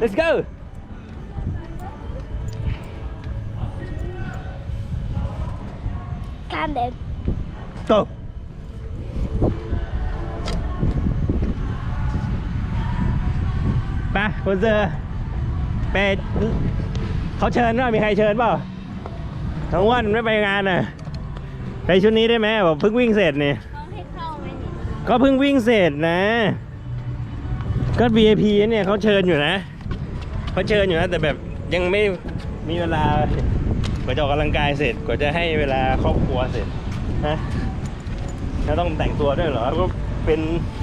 let's go การเดิน go ไปคุณเซอร์ไปเขาเชิญว่ามีใครเชิญเปล่าทั้งวันไม่ไปงานน่ะไปชุดนี้ได้ไหมบอกเพิ่งวิ่งเสร็จนี่ต้องให้เข้าไหมนี่ก็เพิ่งวิ่งเสร็จนะ ก็ VIP เนี่ยเขาเชิญอยู่นะ เขาเชิญอยู่นะแต่แบบยังไม่มีเวลากว่าจะออกกำลังกายเสร็จกว่าจะให้เวลาครอบครัวเสร็จนะแล้วต้องแต่งตัวด้วยเหรอก็เป็น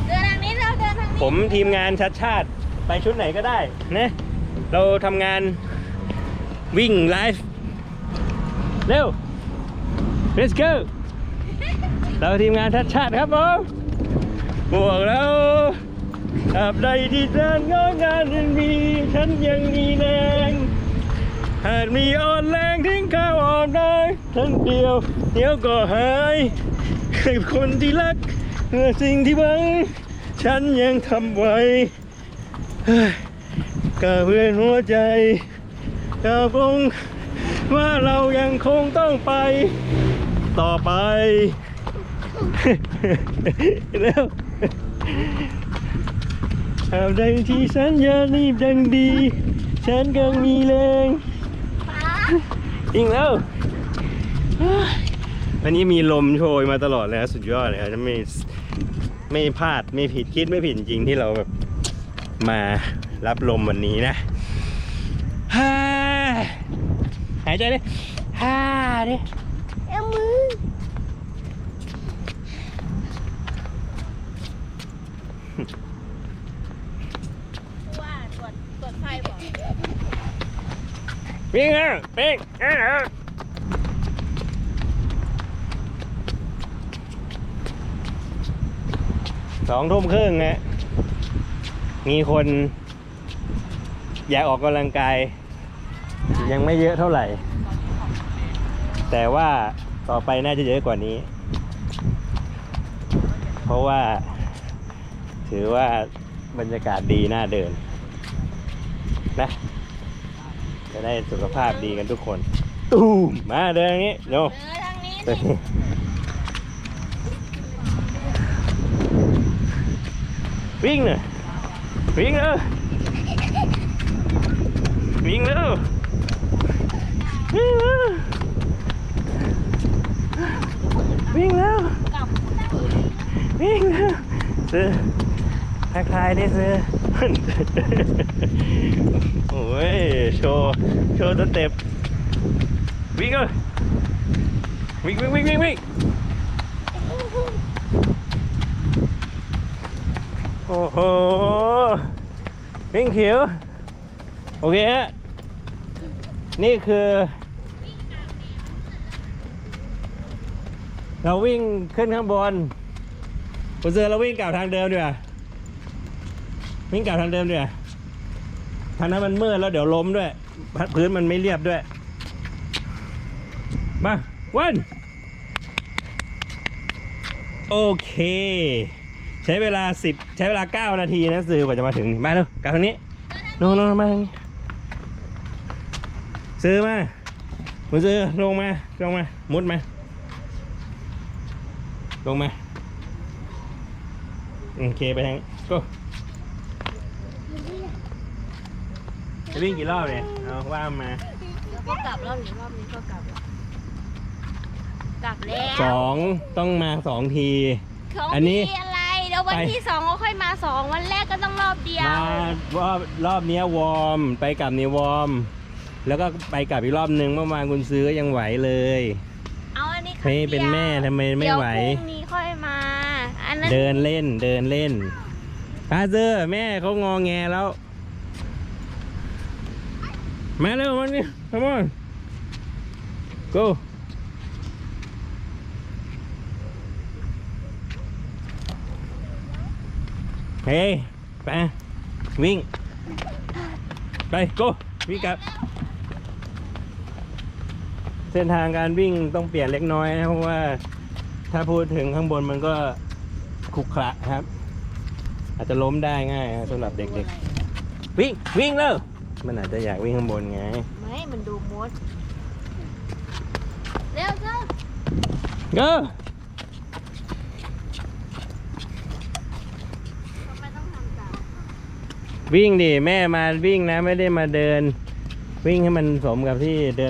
เดินทางนี้เราเดินทางนี้ผมทีมงานชัดชาติไปชุดไหนก็ได้นะเราทำงานวิ่งไลฟ์เร็ว let's go เราทีมงานชัดชาติครับผมบวกแล้วตราบใดที่เดินงองานยังมี ฉันยังมีแรงหากมีอ่อนแรงทิ้งข้าวอ่อนได้ทั้งเดียวเดี๋ยวก็หายให้คนที่รักเพื่อสิ่งที่หวัง ฉันยังทำไว้ก็เพื่อนหัวใจก็คงว่าเรายังคงต้องไป ต่อไปเร็ว เอาใดที่ฉันอย่ารีบดังดี ฉันก็มีแรงป้าอิงแล้วอันนี้มีลมโชยมาตลอดเลยนะสุดยอดเลยครับไม่ไม่พลาดไม่ผิดคิดไม่ผิดจริงที่เราแบบมารับลมวันนี้นะฮ่าหายใจดิฮ่าดิเอามือ ว่าตร วจไฟบอกวิ่งอะวิ่งอะสองทุ่มครึ่งฮะมีคน อยากออกกำลังกาย ยังไม่เยอะเท่าไหร่ แต่ว่าต่อไปน่าจะเยอะกว่านี้ เพราะว่า ถือว่าบรรยากาศดีน่าเดิน นะ จะได้สุขภาพดีกันทุกคน ตูมมาเดินอย่างนี้เร็วเออทางนี้เดินวิ่งเลยวิ่งเลยวิ่งเร็ววิ่งเร็ววิ่งเร็วกลับวิ่งเร็วซื้อทักทายดิซื้อโอ้ยโชว์โชว์สเต็ปวิ่งเลยวิ่งวิ่งวิ่งวิ่งวิ่งโอ้โหวิ่งเขียวโอเคฮะนี่คือ เราวิ่งขึ้นข้างบนคุณเซอเราวิ่งกลับทางเดิมดีกว่าวิ่งกลับทางเดิมดีกว่า ทางนั้นมันมืดแล้วเดี๋ยวล้มด้วยพื้นมันไม่เรียบด้วย มาวันโอเค ใช้เวลาสิบใช้เวลาเก้านาทีนะซื้อกว่าจะมาถึงมาเร็วกลับทางนี้โน่นโน่นมาซื้อมาคุณซื้อลงมาลงมามุดมาลงมาโอเคไปทางก็ จะวิ่งกี่รอบเนี่ยเอาว่ามาแล้วก็กลับรอบนี้รอบนี้ก็กลับแล้วกลับแล้วสองต้องมาสองทีเขาอันนี้มีอะไรเดี๋ยววันไปที่สองก็ค่อยมาสองวันแรกก็ต้องรอบเดียว มารอบรอบเนี้ยวอร์มไปกลับเนี่ยวอร์มแล้วก็ไปกลับอีกรอบนึงเมื่อวานคุณซื้อยังไหวเลยเอาอันนี้ครั้เฮ้งยดียวเป็นแม่ทำไมไม่ไหว เดี๋ยวพรุ่งนี้ค่อยมา อันนั้นเดินเล่นเดินเล่นพาเซอร์แม่เขางอแงแล้ว มาเร็วมันนี่ come on go เฮ้ยไปวิ่ง ไป go วิ่งกลับ เส้นทางการวิ่งต้องเปลี่ยนเล็กน้อยนะเพราะว่าถ้าพูดถึงข้างบนมันก็ขรุขระครับ อาจจะล้มได้ง่ายสำหรับเด็กๆ วิ่ง วิ่งแล้ว มันอาจจะอยากวิ่งข้างบนไง ไม่ มันดูมด เร็วเร็ว go ทำไมต้องทำตามวิ่งดิแม่มาวิ่งนะไม่ได้มาเดิน วิ่งให้มันสมกับที่เดิน